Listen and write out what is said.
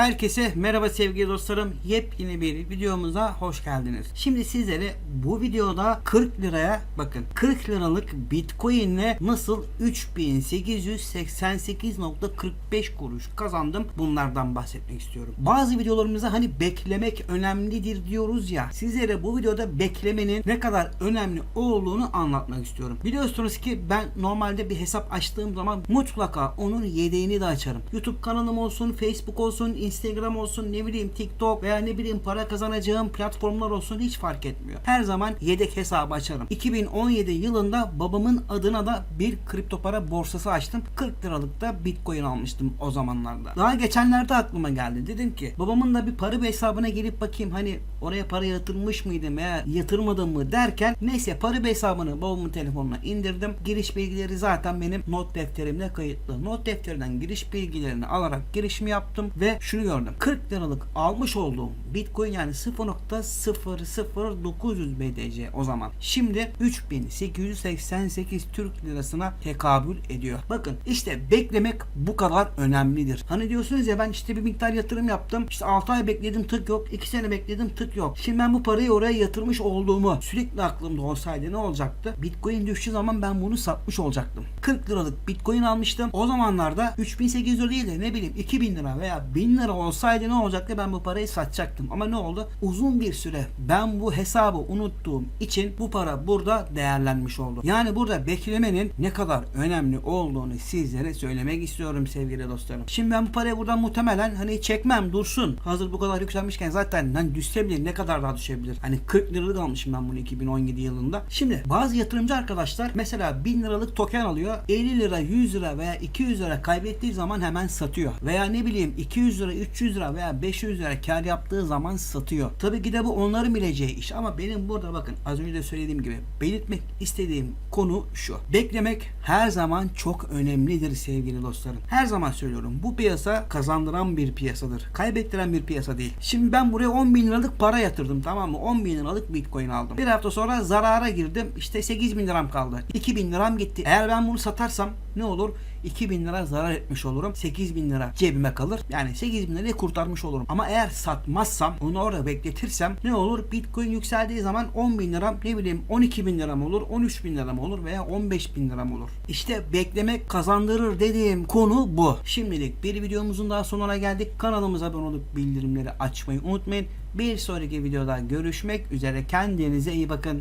Herkese merhaba sevgili dostlarım. Yepyeni bir videomuza hoş geldiniz. Şimdi sizlere bu videoda 40 liraya bakın 40 liralık Bitcoin ile nasıl 3888.45 kuruş kazandım bunlardan bahsetmek istiyorum. Bazı videolarımızda hani beklemek önemlidir diyoruz ya. Sizlere bu videoda beklemenin ne kadar önemli olduğunu anlatmak istiyorum. Biliyorsunuz ki ben normalde bir hesap açtığım zaman mutlaka onun yedeğini de açarım. YouTube kanalım olsun, Facebook olsun, Instagram olsun, ne bileyim TikTok veya ne bileyim para kazanacağım platformlar olsun hiç fark etmiyor. Her zaman yedek hesabı açarım. 2017 yılında babamın adına da bir kripto para borsası açtım. 40 liralık da Bitcoin almıştım o zamanlarda. Daha geçenlerde aklıma geldi. Dedim ki babamın da bir para hesabına gelip bakayım hani oraya para yatırmış mıydım veya yatırmadım mı derken neyse para hesabını babamın telefonuna indirdim. Giriş bilgileri zaten benim not defterimde kayıtlı. Not defterinden giriş bilgilerini alarak girişimi yaptım ve şunu gördüm. 40 liralık almış olduğum Bitcoin yani 0.00900 BTC o zaman. Şimdi 3888 Türk lirasına tekabül ediyor. Bakın işte beklemek bu kadar önemlidir. Hani diyorsunuz ya ben işte bir miktar yatırım yaptım. İşte 6 ay bekledim tık yok. 2 sene bekledim tık yok. Şimdi ben bu parayı oraya yatırmış olduğumu sürekli aklımda olsaydı ne olacaktı? Bitcoin düştüğü zaman ben bunu satmış olacaktım. 40 liralık Bitcoin almıştım. O zamanlarda 3800 lira değil de ne bileyim 2000 lira veya 1000 lira olsaydı ne olacaktı? Ben bu parayı satacaktım. Ama ne oldu? Uzun bir süre ben bu hesabı unuttuğum için bu para burada değerlenmiş oldu. Yani burada beklemenin ne kadar önemli olduğunu sizlere söylemek istiyorum sevgili dostlarım. Şimdi ben bu parayı buradan muhtemelen hani çekmem dursun. Hazır bu kadar yükselmişken zaten hani düşse bile ne kadar daha düşebilir? Hani 40 liralık almışım ben bunu 2017 yılında. Şimdi bazı yatırımcı arkadaşlar mesela 1000 liralık token alıyor. 50 lira, 100 lira veya 200 lira kaybettiği zaman hemen satıyor. Veya ne bileyim 200 lira, 300 lira veya 500 lira kar yaptığı zaman satıyor. Tabii ki de bu onların bileceği iş ama benim burada bakın az önce de söylediğim gibi belirtmek istediğim konu şu. Beklemek her zaman çok önemlidir sevgili dostlarım. Her zaman söylüyorum bu piyasa kazandıran bir piyasadır. Kaybettiren bir piyasa değil. Şimdi ben buraya 10 bin liralık para yatırdım tamam mı? 10 bin liralık bitcoin aldım. Bir hafta sonra zarara girdim. İşte 8 bin liram kaldı. 2 bin liram gitti. Eğer ben bunu satarsam ne olur? 2000 lira zarar etmiş olurum. 8000 lira cebime kalır. Yani 8000 lirayı kurtarmış olurum. Ama eğer satmazsam onu orada bekletirsem ne olur? Bitcoin yükseldiği zaman 10 bin liram ne bileyim 12 bin liram olur 13 bin liram olur veya 15 bin liram olur. İşte beklemek kazandırır dediğim konu bu. Şimdilik bir videomuzun daha sonuna geldik. Kanalımıza abone olup bildirimleri açmayı unutmayın. Bir sonraki videoda görüşmek üzere. Kendinize iyi bakın.